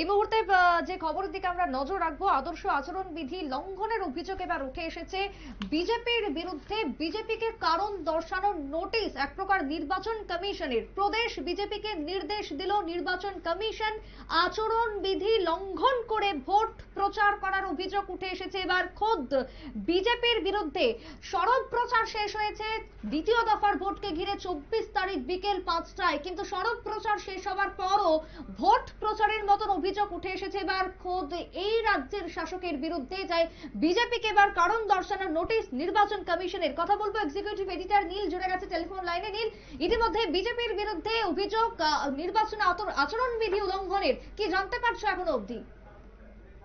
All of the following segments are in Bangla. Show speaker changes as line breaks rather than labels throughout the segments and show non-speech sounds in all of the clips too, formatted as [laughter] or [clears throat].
এই মুহূর্তে যে খবরের দিকে আমরা নজর রাখব, আদর্শ আচরণ বিধি লঙ্ঘনের অভিযোগ এবার উঠে এসেছে বিজেপির বিরুদ্ধে। বিজেপিকে কারণ দর্শানোর নোটিশ, এক প্রকার নির্বাচন কমিশনের। প্রদেশ বিজেপিকে নির্দেশ দিল নির্বাচন কমিশন আচরণ বিধি লঙ্ঘন করে ভোট প্রচার করার অভিযোগ উঠে এসেছে এবার খোদ। বিজেপির বিরুদ্ধে সড়ক প্রচার শেষ হয়েছে। দ্বিতীয় দফার ভোটকে ঘিরে চব্বিশ তারিখ বিকেল পাঁচটায়। কিন্তু সড়ক প্রচার শেষ হওয়ার পরও ভোট মতন অভিযোগ উঠে এসেছে এবার খোদ এই রাজ্যের শাসকের বিরুদ্ধে যায় বিজেপিকে। এবার কারণ দর্শানোর নোটিশ নির্বাচন কমিশনের। কথা বলব এক্সিকিউটিভ এডিটর নীল, জুড়ে গেছে টেলিফোন লাইনে নীল, ইতিমধ্যে বিজেপির বিরুদ্ধে অভিযোগ নির্বাচনে আচরণবিধি উল্লঙ্ঘনের কি জানতে পারছ এখনও অবধি?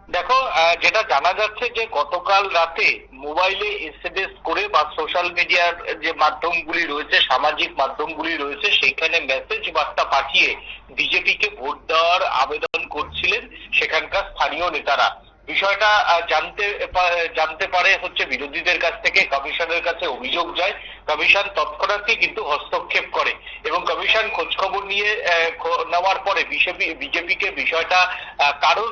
দেখো যেটা জানা যাচ্ছে যে গতকাল রাতে মোবাইলে এসএমএস করে বা সোশ্যাল মিডিয়ার যে মাধ্যমগুলি রয়েছে, সামাজিক মাধ্যমগুলি রয়েছে সেখানে মেসেজ বার্তা পাঠিয়ে বিজেপিকে ভোট দেওয়ার আবেদন করছিলেন সেখানকার স্থানীয় নেতারা। বিষয়টা জানতে জানতে পারে হচ্ছে বিরোধীদের কাছ থেকে, কমিশনের কাছে অভিযোগ যায়। কমিশন তৎক্ষণাৎই কিন্তু হস্তক্ষেপ করে এবং কমিশন খোঁজখবর নিয়ে নেওয়ার পরে বিজেপি বিজেপিকে বিষয়টা কারণ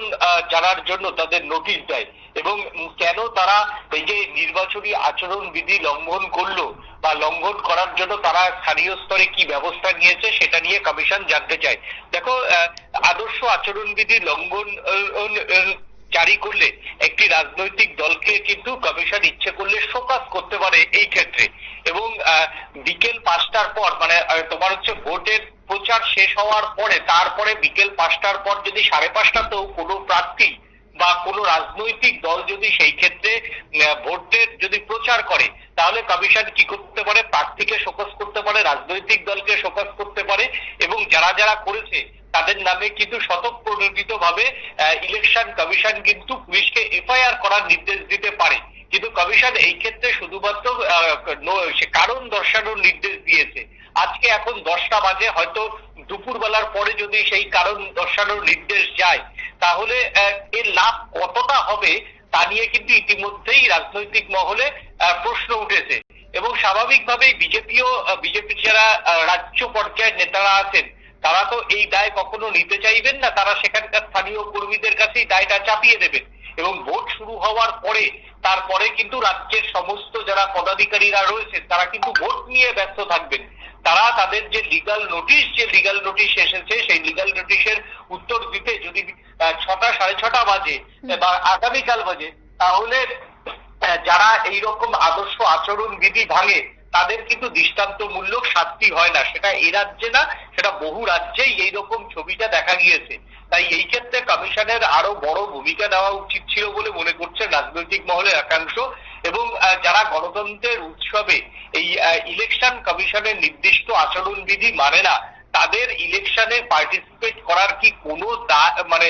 জানার জন্য তাদের নোটিশ দেয় এবং কেন তারা এই যে নির্বাচনী আচরণ বিধি লঙ্ঘন করল বা লঙ্ঘন করার জন্য তারা স্থানীয় স্তরে কি ব্যবস্থা নিয়েছে সেটা নিয়ে কমিশন জানতে চায়। দেখো আদর্শ আচরণ বিধি লঙ্ঘন জারি করলে একটি রাজনৈতিক দলকে কিন্তু কমিশন ইচ্ছে করলে শোকাস করতে পারে এই ক্ষেত্রে। এবং বিকেল পাঁচটার পর মানে তোমার হচ্ছে ভোটের প্রচার শেষ হওয়ার পরে, তারপরে বিকেল পাঁচটার পর যদি সাড়ে পাঁচটাতেও কোনো প্রার্থী বা কোনো রাজনৈতিক দল যদি সেই ক্ষেত্রে ভোটের যদি প্রচার করে, তাহলে কমিশন কি করতে পারে? প্রার্থীকে শোকস করতে পারে, রাজনৈতিক দলকে শোকস করতে পারে। এবং যারা যারা করেছে তাদের নামে কিন্তু স্বতঃপ্রণোদিত ভাবে ইলেকশন কমিশন কিন্তু পুলিশকে এফআইআর করার নির্দেশ দিতে পারে। কিন্তু কমিশন এই ক্ষেত্রে শুধুমাত্র কারণ দর্শানোর নির্দেশ দিয়েছে। আজকে এখন দশটা বাজে, হয়তো দুপুরবেলার পরে যদি সেই কারণ দর্শানোর নির্দেশ যায়, তাহলে এর লাভ কতটা হবে তা নিয়ে কিন্তু ইতিমধ্যেই রাজনৈতিক মহলে প্রশ্ন উঠেছে। এবং স্বাভাবিকভাবেই বিজেপিও বিজেপির যারা রাজ্য পর্যায়ের নেতারা আছেন। তারা তো এই দায় কখনো নিতে চাইবেন না তারা সেখানকার স্থানীয় কর্মীদের কাছেই দায়টা চাপিয়ে দেবেন। এবং ভোট শুরু হওয়ার পরে তারপরে কিন্তু রাজ্যের সমস্ত যারা পদাধিকারীরা রয়েছেন তারা কিন্তু ভোট নিয়ে ব্যস্ত থাকবেন। তারা তাদের যে লিগাল নোটিশ যে লিগাল নোটিশ এসেছে সেই লিগাল নোটিশের উত্তর দিতে যদি ছটা সাড়ে ছটা বাজে বা আগামীকাল বাজে তাহলে যারা এইরকম আদর্শ আচরণ বিধি ভাঙে তাদের কিন্তু দৃষ্টান্তমূলক শাস্তি হয় না। সেটা এই রাজ্যে না, সেটা বহু রাজ্যেই এইরকম ছবিটা দেখা গিয়েছে। তাই এই ক্ষেত্রে কমিশনের আরও বড় ভূমিকা নেওয়া উচিত ছিল বলে মনে করছে রাজনৈতিক মহলের একাংশ। এবং যারা গণতন্ত্রের উৎসবে এই ইলেকশন কমিশনের নির্দিষ্ট আচরণবিধি মানে না, তাদের ইলেকশনে পার্টিসিপেট করার কি কোনো মানে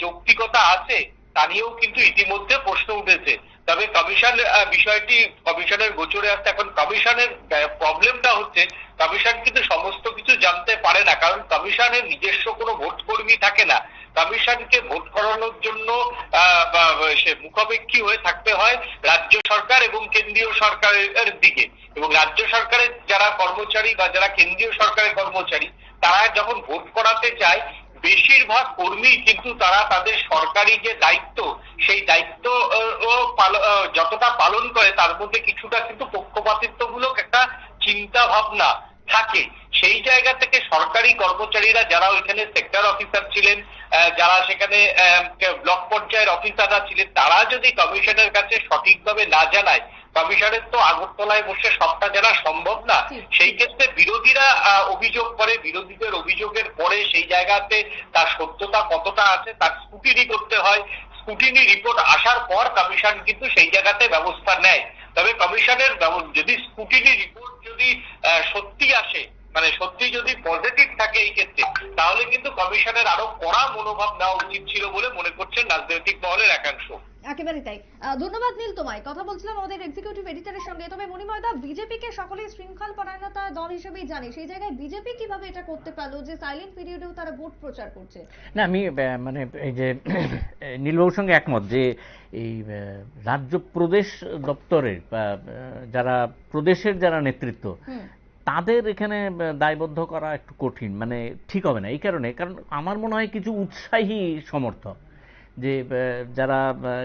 যৌক্তিকতা আছে? তা নিয়েও কিন্তু ইতিমধ্যে প্রশ্ন উঠেছে। তবে কমিশন বিষয়টি কমিশনের গোচরে আসছে এখন কমিশনের প্রবলেমটা হচ্ছে কমিশন কিন্তু সমস্ত কিছু জানতে পারে না, কারণ কমিশনের নিজস্ব কোনো ভোট কর্মী থাকে না। কমিশনকে ভোট করানোর জন্য সে মুখাপেক্ষী হয়ে থাকতে হয় রাজ্য সরকার এবং কেন্দ্রীয় সরকারের দিকে। এবং রাজ্য সরকারের যারা কর্মচারী বা যারা কেন্দ্রীয় সরকারের কর্মচারী, তারা যখন ভোট করাতে চায় বেশিরভাগ কর্মী কিন্তু তারা তাদের সরকারি যে দায়িত্ব সেই দায়িত্ব ও যতটা পালন করে তার মধ্যে কিছুটা কিন্তু পক্ষপাতিত্বমূলক একটা চিন্তা ভাবনা থাকে। সেই জায়গা থেকে সরকারি কর্মচারীরা যারা ওইখানে সেক্টর অফিসার ছিলেন যারা সেখানে আহ, ব্লক পর্যায়ের অফিসাররা ছিলেন তারা যদি কমিশনের কাছে সঠিকভাবে না জানায় কমিশনের তো আগরতলায় বসে সবটা জানা সম্ভব না। সেই ক্ষেত্রে বিরোধীরা অভিযোগ করে বিরোধীদের অভিযোগের পরে সেই জায়গাতে তার সত্যতা কতটা আছে তার স্কুটিনি করতে হয়। স্কুটিনি রিপোর্ট আসার পর কমিশন কিন্তু সেই জায়গাতে ব্যবস্থা নেয়। তবে কমিশনের যদি স্কুটিনি রিপোর্ট যদি সত্যি আসে মানে সত্যি যদি পজিটিভ থাকে এই ক্ষেত্রে, তাহলে কিন্তু কমিশনের আরও কড়া মনোভাব নেওয়া উচিত ছিল বলে মনে করছেন রাজনৈতিক মহলের একাংশ।
একেবারে তাই। ধন্যবাদ নীল তোমায়। কথা বলছিলাম আমাদের এক্সিকিউটিভ এডিটরের সঙ্গে। তবে মণিময়দা বিজেপিকে সকলেই শৃঙ্খল পরায়ণতা দল হিসেবেই জানে। সেই জায়গায় বিজেপি কীভাবে এটা করতে পারল যে সাইলেন্ট পিরিয়ডেও তারা ভোট প্রচার করছে?
না আমি মানে এই যে [clears throat] নীলবাবুর সঙ্গে একমত যে এই রাজ্য প্রদেশ দপ্তরের যারা প্রদেশের যারা নেতৃত্ব তাদের এখানে দায়বদ্ধ করা একটু কঠিন। মানে ঠিক হবে না। এই কারণে কারণ আমার মনে হয় কিছু উৎসাহী সমর্থক যে যারা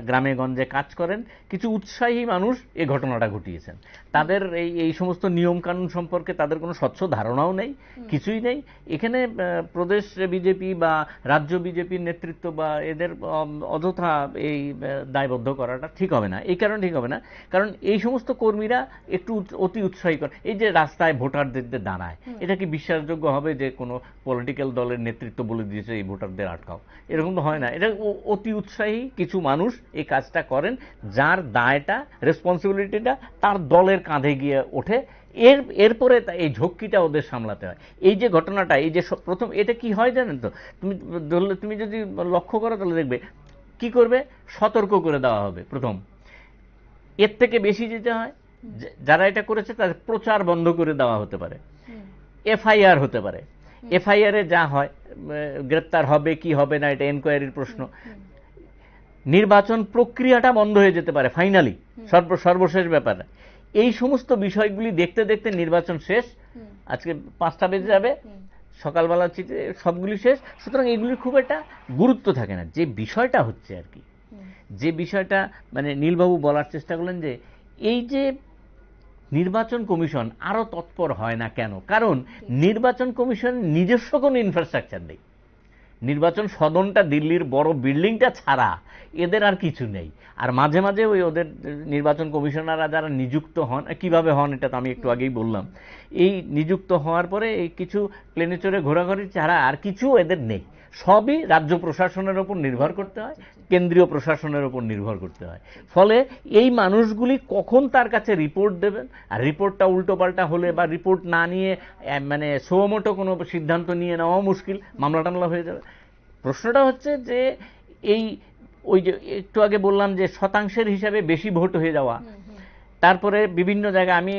গ্রামে গঞ্জে কাজ করেন কিছু উৎসাহী মানুষ এ ঘটনাটা ঘটিয়েছেন। তাদের এই এই সমস্ত নিয়ম কানুন সম্পর্কে তাদের কোনো স্বচ্ছ ধারণাও নেই কিছুই নেই। এখানে প্রদেশ বিজেপি বা রাজ্য বিজেপির নেতৃত্ব বা এদের অযথা এই দায়বদ্ধ করাটা ঠিক হবে না। এই কারণে ঠিক হবে না। কারণ এই সমস্ত কর্মীরা একটু অতি উৎসাহী করে এই যে রাস্তায় ভোটারদের দাঁড়ায় এটা কি বিশ্বাসযোগ্য হবে যে কোনো পলিটিক্যাল দলের নেতৃত্ব বলে দিয়েছে এই ভোটারদের আটকাও? এরকম তো হয় না। এটা অতি উৎসাহী কিছু মানুষ এই কাজটা করেন যার দায়টা রেসপন্সিবিলিটিটা তার দলের কাঁধে গিয়ে ওঠে। এর এরপরে এই ঝক্কিটা ওদের সামলাতে হয়। এই যে ঘটনাটা এই যে প্রথম এটা কি হয় জানেন তো? তুমি ধরলে- তুমি যদি লক্ষ্য করো তাহলে দেখবে কি করবে? সতর্ক করে দেওয়া হবে প্রথম। এর থেকে বেশি যেতে হয় যারা এটা করেছে তাদের প্রচার বন্ধ করে দেওয়া হতে পারে। এফআইআর হতে পারে। এফআইআর যা হয় গ্রেপ্তার হবে কি হবে না এটা এনকোয়ারির প্রশ্ন। নির্বাচন প্রক্রিয়াটা বন্ধ হয়ে যেতে পারে ফাইনালি। সর্ব সর্বশেষ ব্যাপার। এই সমস্ত বিষয়গুলি দেখতে দেখতে নির্বাচন শেষ। আজকে পাঁচটা বেজে যাবে। সকালবেলা চিঠি সবগুলি শেষ। সুতরাং এগুলির খুব একটা গুরুত্ব থাকে না। যে বিষয়টা হচ্ছে আর কি। যে বিষয়টা মানে নীলবাবু বলার চেষ্টা করলেন যে এই যে নির্বাচন কমিশন আরও তৎপর হয় না কেন? কারণ নির্বাচন কমিশন নিজস্ব কোনো ইনফ্রাস্ট্রাকচার নেই। নির্বাচন সদনটা দিল্লির বড় বিল্ডিংটা ছাড়া এদের আর কিছু নেই। আর মাঝে মাঝে ওই ওদের নির্বাচন কমিশনাররা যারা নিযুক্ত হন কীভাবে হন এটা তো আমি একটু আগেই বললাম। এই নিযুক্ত হওয়ার পরে এই কিছু প্লেনে চড়ে ঘোরাঘুরি ছাড়া আর কিছু এদের নেই। সবই রাজ্য প্রশাসনের ওপর নির্ভর করতে হয়। কেন্দ্রীয় প্রশাসনের উপর নির্ভর করতে হয়। ফলে এই মানুষগুলি কখন তার কাছে রিপোর্ট দেবেন? আর রিপোর্টটা উল্টোপাল্টা হলে বা রিপোর্ট না নিয়ে মানে সোমোটো কোনো সিদ্ধান্ত নিয়ে নেওয়াও মুশকিল, মামলা টামলা হয়ে যাবে। প্রশ্নটা হচ্ছে যে এই, ওই যে একটু আগে বললাম যে শতাংশের হিসাবে বেশি ভোট হয়ে যাওয়া তারপরে বিভিন্ন জায়গায় আমি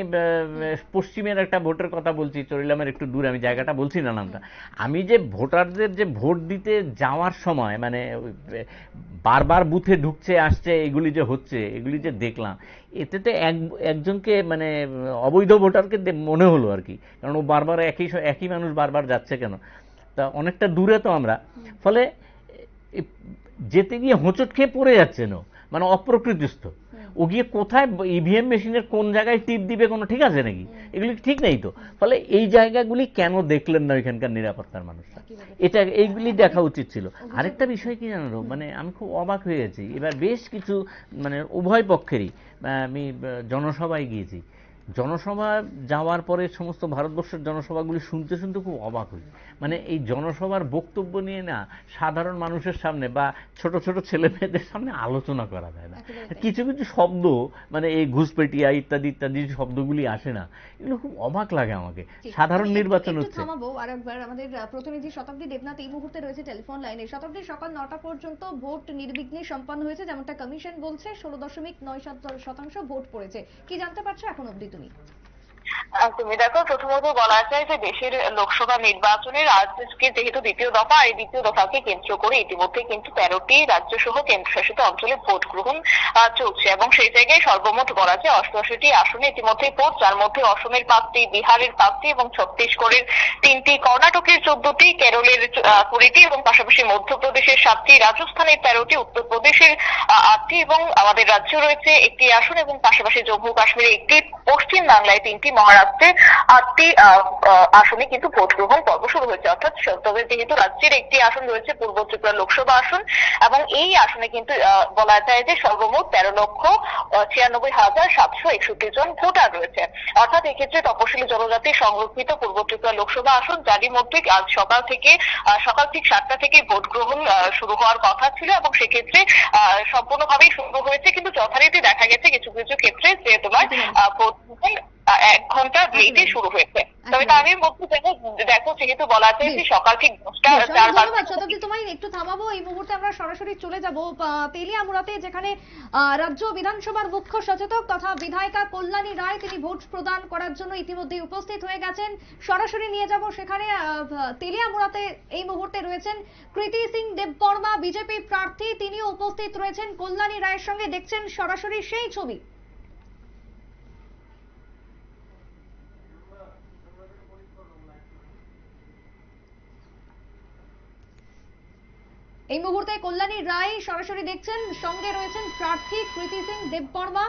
পশ্চিমের একটা ভোটের কথা বলছি চরিলামের একটু দূরে আমি জায়গাটা বলছি না নামটা। আমি যে ভোটারদের যে ভোট দিতে যাওয়ার সময় মানে বারবার বুথে ঢুকছে আসছে এগুলি যে হচ্ছে এগুলি যে দেখলাম এতে তো এক একজনকে মানে অবৈধ ভোটারকে মনে হলো আর কি। কারণ ও বারবার একই একই মানুষ বারবার যাচ্ছে কেন? তা অনেকটা দূরে তো আমরা। ফলে যেতে গিয়ে হোঁচট খেয়ে পড়ে যাচ্ছেন ও মানে অপ্রকৃতিস্থ। ও গিয়ে কোথায় ইভিএম মেশিনের কোন জায়গায় টিপ দিবে কোনো ঠিক আছে নাকি? এগুলি ঠিক নেই তো? ফলে এই জায়গাগুলি কেন দেখলেন না ওইখানকার নিরাপত্তার মানুষরা? এটা এইগুলি দেখা উচিত ছিল। আরেকটা বিষয় কি জানো মানে আমি খুব অবাক হয়ে গেছি। এবার বেশ কিছু মানে উভয় পক্ষেরই আমি জনসভায় গিয়েছি। জনসভা যাওয়ার পরে সমস্ত ভারতবর্ষের জনসভাগুলি শুনতে শুনতে খুব অবাক হই। মানে এই জনসভার বক্তব্য নিয়ে না সাধারণ মানুষের সামনে বা ছোট ছোট ছেলে মেয়েদের সামনে আলোচনা করা যায় না। কিছু কিছু শব্দ মানে এই ঘুষপেটিয়া ইত্যাদি ইত্যাদি শব্দগুলি আসে না এগুলো খুব অবাক লাগে আমাকে। সাধারণ নির্বাচন হচ্ছে।
থামাবো আর একবার আমাদের প্রতিনিধি শতাব্দী দেবনাথ এই মুহূর্তে রয়েছে টেলিফোন লাইনে। শতাব্দী সকাল নটা পর্যন্ত ভোট নির্বিঘ্নে সম্পন্ন হয়েছে যেমনটা কমিশন বলছে ষোলো দশমিক নয় সাত- শতাংশ ভোট পড়েছে। কি জানতে পারছ এখন অবধি তুমি।
আহ, তুমি দেখো, প্রথমত বলা যায় যে দেশের লোকসভা নির্বাচনের আজকে যেহেতু দ্বিতীয় দফা, এই দ্বিতীয় দফাকে কেন্দ্র করে ইতিমধ্যে কিন্তু তেরোটি রাজ্য সহ কেন্দ্রশাসিত অঞ্চলে ভোট গ্রহণ চলছে। এবং সেই জায়গায় সর্বমোট বলা যায় অষ্টআশিটি আসনে ইতিমধ্যে ভোট, যার মধ্যে অসমের পাঁচটি, বিহারের পাঁচটি এবং ছত্তিশগড়ের তিনটি, কর্ণাটকের চোদ্দটি, কেরলের কুড়িটি এবং পাশাপাশি মধ্যপ্রদেশের সাতটি, রাজস্থানের তেরোটি, উত্তরপ্রদেশের আটটি এবং আমাদের রাজ্যে রয়েছে একটি আসন এবং পাশাপাশি জম্মু কাশ্মীরে একটি, পশ্চিম বাংলায় তিনটি মহারাষ্ট্রে আটটি আসনে কিন্তু ভোট গ্রহণ পর্ব শুরু হয়েছে। অর্থাৎ তবে যেহেতু রাজ্যের একটি আসন রয়েছে পূর্ব ত্রিপুরা লোকসভা আসন এবং এই আসনে কিন্তু বলা যায় যে সর্বমোট তেরো লক্ষ ছিয়ানব্বই হাজার সাতশো একষট্টি জন ভোটার রয়েছে। অর্থাৎ এক্ষেত্রে তপশিলি জনজাতি সংরক্ষিত পূর্ব ত্রিপুরা লোকসভা আসন যারই মধ্যে আজ সকাল থেকে সকাল ঠিক সাতটা থেকে ভোট গ্রহণ আহ, শুরু হওয়ার কথা ছিল এবং সেক্ষেত্রে আহ, সম্পূর্ণভাবেই শুরু হয়েছে। কিন্তু যথারীতি দেখা গেছে কিছু কিছু ক্ষেত্রে যে তোমার ভোট এক ঘণ্টা লেটে শুরু হয়েছে। তবে তার আমি বলতে চাইব দেখো যেহেতু বলা যায় যে সকাল ঠিক দশটা
অনেক
চার
শতাব্দী তোমায় একটু থামাবো। এই মুহূর্তে আমরা সরাসরি চলে যাব তেলিয়ামুড়াতে যেখানে রাজ্য বিধানসভার মুখ্য সচেতক তথা বিধায়িকা কল্যাণী রায় তিনি ভোট প্রদান করার জন্য ইতিমধ্যে উপস্থিত হয়ে গেছেন। সরাসরি নিয়ে যাব সেখানে তেলিয়ামুড়াতে এই মুহূর্তে রয়েছেন কৃতি সিং দেববর্মা বিজেপি প্রার্থী। তিনিও উপস্থিত রয়েছেন। কল্যাণী রায়ের সঙ্গে দেখছেন সরাসরি সেই ছবি। এই মুহূর্তে কল্যাণী রায় সরাসরি দেখছেন। সঙ্গে রয়েছেন প্রার্থী কৃতি সিং দেববর্মা।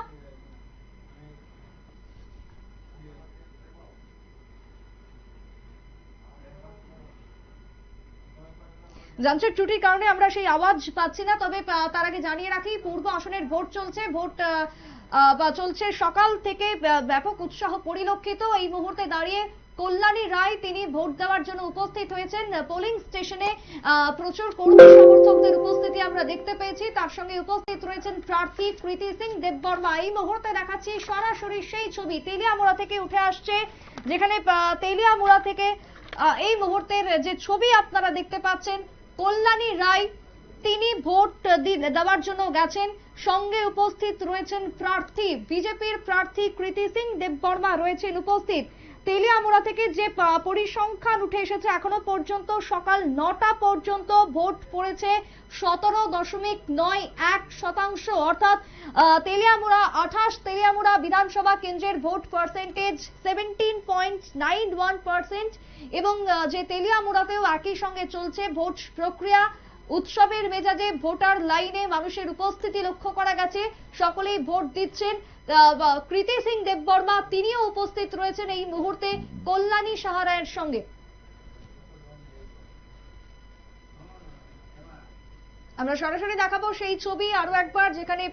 যান্ত্রিক ত্রুটির কারণে আমরা সেই আওয়াজ পাচ্ছি না, তবে তার আগে জানিয়ে রাখি, পূর্ব আসনের ভোট চলছে। ভোট চলছে সকাল থেকে ব্যাপক উৎসাহ পরিলক্ষিত। এই মুহূর্তে দাঁড়িয়ে কল্যাণী রায়, তিনি ভোট দেওয়ার জন্য উপস্থিত হয়েছেন। পোলিং স্টেশনে প্রচুর কর্মী সমর্থকদের উপস্থিতি আমরা দেখতে পেয়েছি। তার সঙ্গে উপস্থিত রয়েছেন প্রার্থী কৃতি সিং দেববর্মা। এই মুহূর্তে দেখাচ্ছি সরাসরি সেই ছবি, তেলিয়ামুড়া থেকে উঠে আসছে, যেখানে তেলিয়ামুড়া থেকে এই মুহূর্তের যে ছবি আপনারা দেখতে পাচ্ছেন, কল্যাণী রায়, তিনি ভোট দেওয়ার জন্য গেছেন। সঙ্গে উপস্থিত রয়েছেন প্রার্থী, বিজেপির প্রার্থী কৃতি সিং দেববর্মা রয়েছেন উপস্থিত। তেলিয়ামুড়া থেকে যে পরিসংখ্যান উঠে এসেছে, এখনও পর্যন্ত সকাল নটা পর্যন্ত ভোট পড়েছে সতেরো দশমিক নয় এক শতাংশ। অর্থাৎ তেলিয়ামুড়া আঠাশ, তেলিয়ামুড়া বিধানসভা কেন্দ্রের vote percentage seventeen point nine one percent এবং যে তেলিয়ামুড়াতেও একই সঙ্গে চলছে ভোট প্রক্রিয়া। উৎসবের মেজাজে ভোটার লাইনে মানুষের উপস্থিতি লক্ষ্য করা গেছে। সকলেই ভোট দিচ্ছেন। কৃতি সিং দেববর্মা তিনিও উপস্থিত রয়েছেন এই মুহূর্তে কল্যাণী সাহারায়ের সঙ্গে। আমরা সরাসরি দেখাবো সেই ছবি। আরও একবার যেখানে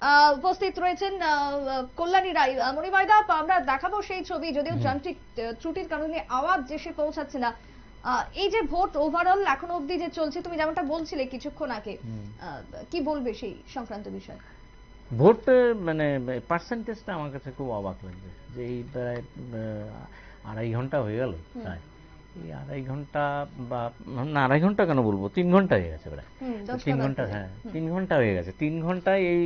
আহ, উপস্থিত রয়েছেন আহ, কল্যাণী রায়। আহ, মণিময়দা আমরা দেখাবো সেই ছবি। যদিও যান্ত্রিক ত্রুটির কারণে আওয়াজ এসে পৌঁছাচ্ছে না। এই যে ভোট ওভারঅল এখন অবধি যে চলছে তুমি যেমনটা বলছিলে কিছুক্ষণ আগে কি বলবে সেই সংক্রান্ত বিষয়ে?
ভোট মানে পার্সেন্টেজটা আমার কাছে খুব অবাক লাগছে যে এই প্রায় আড়াই ঘণ্টা হয়ে গেল প্রায়। এই আড়াই ঘণ্টা বা না আড়াই ঘণ্টা কেন বলব? তিন ঘণ্টা হয়ে গেছে প্রায়। তিন
ঘণ্টা
হ্যাঁ তিন ঘণ্টা হয়ে গেছে। তিন ঘন্টায় এই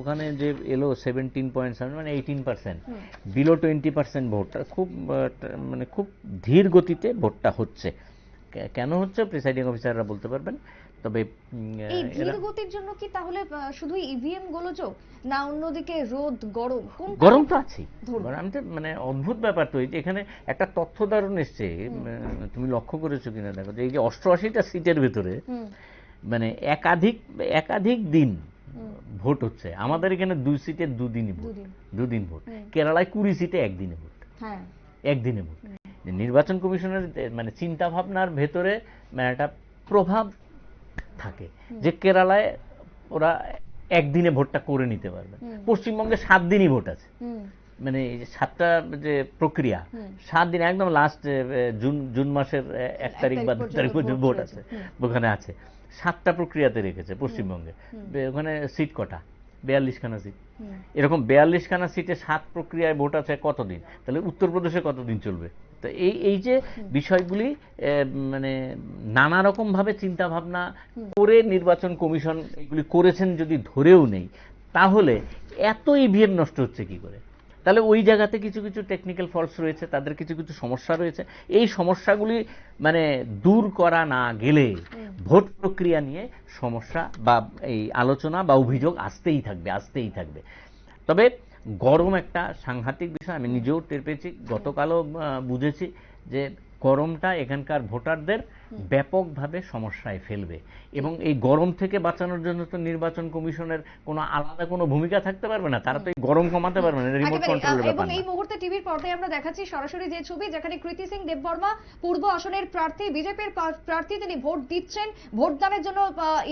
ওখানে যে এলো সেভেন্টিন পয়েন্ট সেভেন মানে eighteen percent below twenty percent ভোটটা খুব মানে খুব ধীর গতিতে ভোটটা হচ্ছে। কেন হচ্ছে? প্রিসাইডিং অফিসাররা বলতে পারবেন। তবে
এই ধীর গতির জন্য কি তাহলে শুধু ইভিএম গোলযোগ না অন্যদিকে রোদ গরম কোন
গরম তো। গরম আমি তো মানে অদ্ভুত ব্যাপার তো এখানে একটা তথ্য দারুণ এসছে তুমি লক্ষ্য করেছ কিনা দেখো যে এই যে অষ্টআশিটা সিটের ভেতরে মানে একাধিক একাধিক দিন ভোট হচ্ছে। আমাদের এখানে দুই সিটে দুদিনই ভোট।
দুদিন।
দুদিন ভোট। কেরালায় কুড়ি সিটে একদিনে ভোট।
হ্যাঁ।
একদিনে ভোট। নির্বাচন কমিশনের মানে চিন্তা ভাবনার ভেতরে মানে একটা প্রভাব থাকে। যে কেরালায় ওরা একদিনে ভোটটা করে নিতে পারবে। পশ্চিমবঙ্গে সাত দিনই ভোট আছে। মানে এই যে সাতটা যে প্রক্রিয়া সাত দিন একদম লাস্ট জুন জুন মাসের এক তারিখ বা দু তারিখ পর্যন্ত
ভোট
আছে। ওখানে আছে। সাতটা প্রক্রিয়াতে রেখেছে পশ্চিমবঙ্গে। ওখানে সিট কটা? বিয়াল্লিশখানা সিট। এরকম বিয়াল্লিশখানা সিটে সাত প্রক্রিয়ায় ভোট আছে কতদিন? তাহলে উত্তরপ্রদেশে কতদিন চলবে? তো এই এই যে বিষয়গুলি মানে নানা রকম ভাবে চিন্তা ভাবনা করে নির্বাচন কমিশন এগুলি করেছেন যদি ধরেও নেই, তাহলে এত ইভিএম নষ্ট হচ্ছে কি করে? তাহলে ওই জায়গাতে কিছু কিছু টেকনিক্যাল ফল্টস রয়েছে, তাদের কিছু কিছু সমস্যা রয়েছে। এই সমস্যাগুলি মানে দূর করা না গেলে ভোট প্রক্রিয়া নিয়ে সমস্যা বা এই আলোচনা বা অভিযোগ আসতেই থাকবে আসতেই থাকবে। তবে গরম একটা সাংঘাতিক বিষয় আমি নিজেও টের পেয়েছি গতকালও বুঝেছি যে গরমটা এখানকার ভোটারদের ব্যাপকভাবে সমস্যায় ফেলবে। এবং এই গরম থেকে বাঁচানোর জন্য তো নির্বাচন কমিশনের কোনো আলাদা কোনো ভূমিকা থাকতে পারবে না। তারা তো এই গরম কমাতে পারবে না রিমোট কন্ট্রোলের
আহ, এবং এই মুহূর্তে টিভির পর্দায় আমরা দেখাচ্ছি সরাসরি যে ছবি যেখানে কৃতি সিং দেববর্মা পূর্ব আসনের প্রার্থী বিজেপির প্রার্থী তিনি ভোট দিচ্ছেন। ভোটদানের জন্য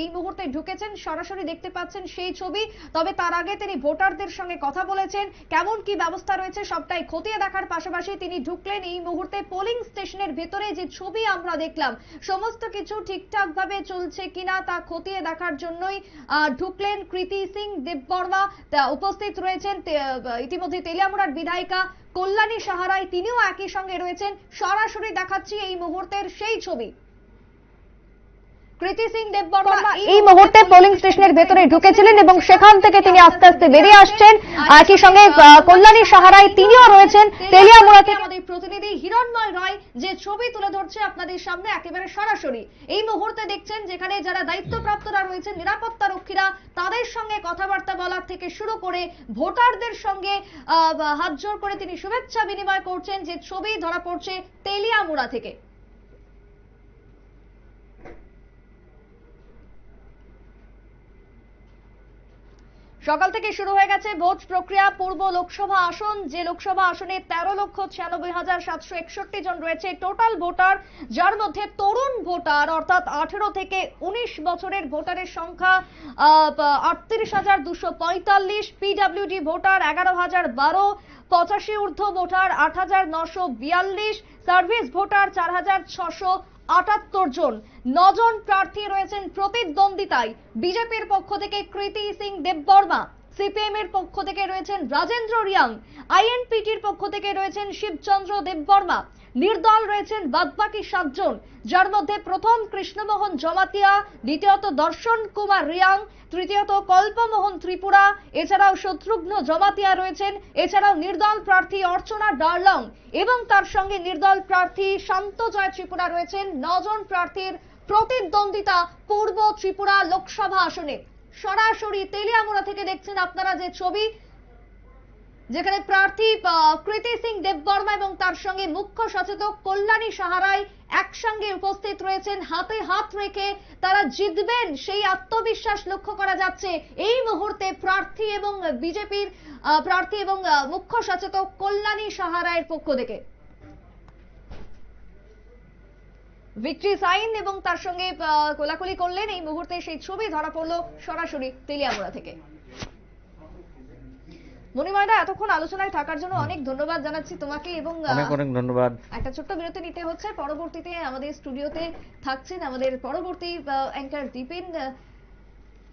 এই মুহূর্তে ঢুকেছেন। সরাসরি দেখতে পাচ্ছেন সেই ছবি। তবে তার আগে তিনি ভোটারদের সঙ্গে কথা বলেছেন। কেমন কি ব্যবস্থা রয়েছে সবটাই খতিয়ে দেখার পাশাপাশি তিনি ঢুকলেন। এই মুহূর্তে পোলিং স্টেশনের ভেতরে যে ছবি আমরা দেখলাম সমস্ত কিছু ঠিকঠাক ভাবে চলছে কিনা তা খতিয়ে দেখার জন্যই ঢুকলেন কৃতি সিং দেববর্মা। উপস্থিত রয়েছেন ইতিমধ্যে তেলিয়ামুড়ার বিধায়িকা কল্যাণী সাহারায় তিনিও একই সঙ্গে রয়েছেন। সরাসরি দেখাচ্ছি এই মুহূর্তের সেই ছবি। কৃতি সিং দেববর্মা এই মুহূর্তে পোলিং স্টেশনের ভেতরে ঢুকেছিলেন এবং সেখান থেকে তিনি আস্তে আস্তে বেরিয়ে আসছেন। একই সঙ্গে কল্যাণী সাহারায় তিনিও রয়েছেন। তেলিয়ামুড়া থেকে আমাদের প্রতিনিধি হিরণময় রয় যে ছবি তুলে ধরছে আপনাদের সামনে একেবারে সরাসরি। এই মুহূর্তে দেখছেন যেখানে যারা দায়িত্বপ্রাপ্তরা রয়েছেন নিরাপত্তা রক্ষীরা তাদের সঙ্গে কথাবার্তা বলার থেকে শুরু করে ভোটারদের সঙ্গে আহ, হাত জোর করে তিনি শুভেচ্ছা বিনিময় করছেন যে ছবি ধরা পড়ছে তেলিয়ামুড়া থেকে। সকাল থেকে শুরু হয়ে গেছে ভোট প্রক্রিয়া। পূর্ব লোকসভা আসন, যে লোকসভা আসনে তেরো লক্ষ ছিয়ানব্বই হাজার সাতশো একষট্টি জন রয়েছে, টোটাল ভোটার, যার মধ্যে তরুণ ভোটার, অর্থাৎ আঠেরো থেকে উনিশ বছরের ভোটারের সংখ্যা আটত্রিশ হাজার দুশো পঁয়তাল্লিশ পিডাব্লিউডি ভোটার এগারো হাজার বারো, পঁচাশি ঊর্ধ্ব ভোটার আট হাজার নশো বিয়াল্লিশ, সার্ভিস ভোটার চার হাজার ছশো আটাত্তর জন নজন প্রার্থী রয়েছেন প্রতিদ্বন্দ্বিতায়। বিজেপির পক্ষ থেকে কৃতি সিং দেববর্মা সিপিএম এর পক্ষ থেকে রয়েছেন রাজেন্দ্র রিয়াং, আইএনপিটির পক্ষ থেকে রয়েছেন শিবচন্দ্র দেববর্মা নির্দল রয়েছেন বাদবাকি সাতজন, যার মধ্যে প্রথম কৃষ্ণমোহন জমাতিয়া, দ্বিতীয়ত দর্শন কুমার রিয়াং, তৃতীয়ত কল্পমোহন ত্রিপুরা, এছাড়াও শত্রুঘ্ন জমাতিয়া রয়েছেন, এছাড়াও নির্দল প্রার্থী অর্চনা ডার্লং এবং তার সঙ্গে নির্দল প্রার্থী শান্ত জয় ত্রিপুরা রয়েছেন, নজন প্রার্থীর প্রতিদ্বন্দ্বিতা পূর্ব ত্রিপুরা লোকসভা আসনে। সরাসরি তেলিয়ামুড়া থেকে দেখছেন আপনারা যে ছবি যেখানে প্রার্থী কৃতি সিং দেববর্মা এবং তার সঙ্গে মুখ্য সচেতক কল্যাণী সাহারাই একসঙ্গে উপস্থিত রয়েছেন। হাতে হাত রেখে তারা জিতবেন, সেই আত্মবিশ্বাস লক্ষ্য করা যাচ্ছে। এই মুহূর্তে প্রার্থী এবং বিজেপির প্রার্থী এবং মুখ্য সচেতক কল্যাণী সাহারায়ের পক্ষ থেকে। ভিক্টরি সাইন এবং তার সঙ্গে কোলাকুলি করলেন। এই মুহূর্তে সেই ছবি ধরা পড়ল সরাসরি তেলিয়ামুড়া থেকে। মণিময়দা এতক্ষণ আলোচনায় থাকার জন্য অনেক ধন্যবাদ জানাচ্ছি তোমাকে এবং
অনেক অনেক ধন্যবাদ।
একটা ছোট্ট বিরতি নিতে হচ্ছে। পরবর্তীতে আমাদের স্টুডিওতে থাকছেন আমাদের পরবর্তী অ্যাঙ্কার দীপেন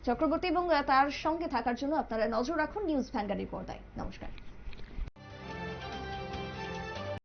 চক্রবর্তী এবং তার সঙ্গে থাকার জন্য আপনারা নজর রাখুন নিউজ ভ্যানগার্ডের পর্দায়। নমস্কার।